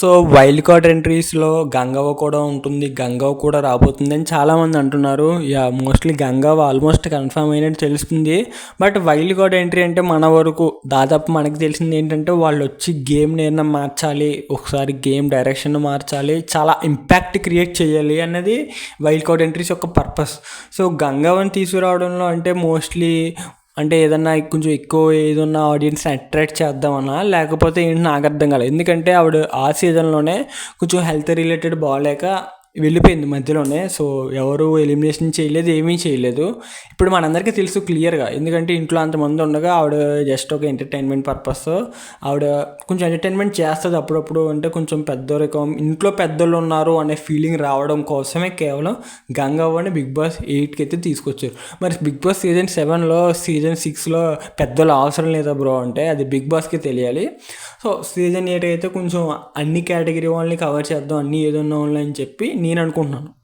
So wild card ఎంట్రీస్లో గంగవ్వ కూడా ఉంటుంది. గంగవ్వ కూడా రాబోతుంది అని చాలామంది అంటున్నారు. Yeah mostly Gangavva almost confirm అయినట్టు తెలుస్తుంది. బట్ వైల్డ్ కార్డ్ ఎంట్రీ అంటే మన వరకు దాదాపు మనకు తెలిసింది ఏంటంటే వాళ్ళు వచ్చి గేమ్ ఏమన్నా మార్చాలి ఒకసారి గేమ్ డైరెక్షన్ మార్చాలి చాలా ఇంపాక్ట్ క్రియేట్ చేయాలి అన్నది వైల్డ్ కార్డ్ ఎంట్రీస్ యొక్క పర్పస్. సో గంగవ్వని తీసుకురావడంలో అంటే మోస్ట్లీ అంటే ఏదన్నా కొంచెం ఎక్కువ ఏదన్నా ఆడియన్స్ అట్రాక్ట్ చేద్దామన్నా లేకపోతే ఏంటి నాకు అర్థం కాలేదు. ఎందుకంటే ఆవిడ ఆ సీజన్లోనే కొంచెం హెల్త్ రిలేటెడ్ బాగాలేక వెళ్ళిపోయింది మధ్యలోనే. సో ఎవరు ఎలిమినేషన్ చేయలేదు ఏమీ చేయలేదు. ఇప్పుడు మనందరికీ తెలుసు క్లియర్గా. ఎందుకంటే ఇంట్లో అంతమంది ఉండగా ఆవిడ జస్ట్ ఒక ఎంటర్టైన్మెంట్ పర్పస్. ఆవిడ కొంచెం ఎంటర్టైన్మెంట్ చేస్తుంది అప్పుడప్పుడు. అంటే కొంచెం పెద్దరికం ఇంట్లో పెద్దలు ఉన్నారు అనే ఫీలింగ్ రావడం కోసమే కేవలం గంగవ్వని బిగ్ బాస్ ఎయిట్కి అయితే తీసుకొచ్చారు. మరి బిగ్ బాస్ సీజన్ సెవెన్లో సీజన్ సిక్స్లో పెద్దలు అవసరం లేదా బ్రో అంటే అది బిగ్ బాస్కి తెలియాలి. సో సీజన్ ఎయిట్ అయితే కొంచెం అన్ని కేటగిరీ వాళ్ళని కవర్ చేద్దాం అన్ని ఏదన్నా వాళ్ళని అని చెప్పి నేను అనుకుంటున్నాను.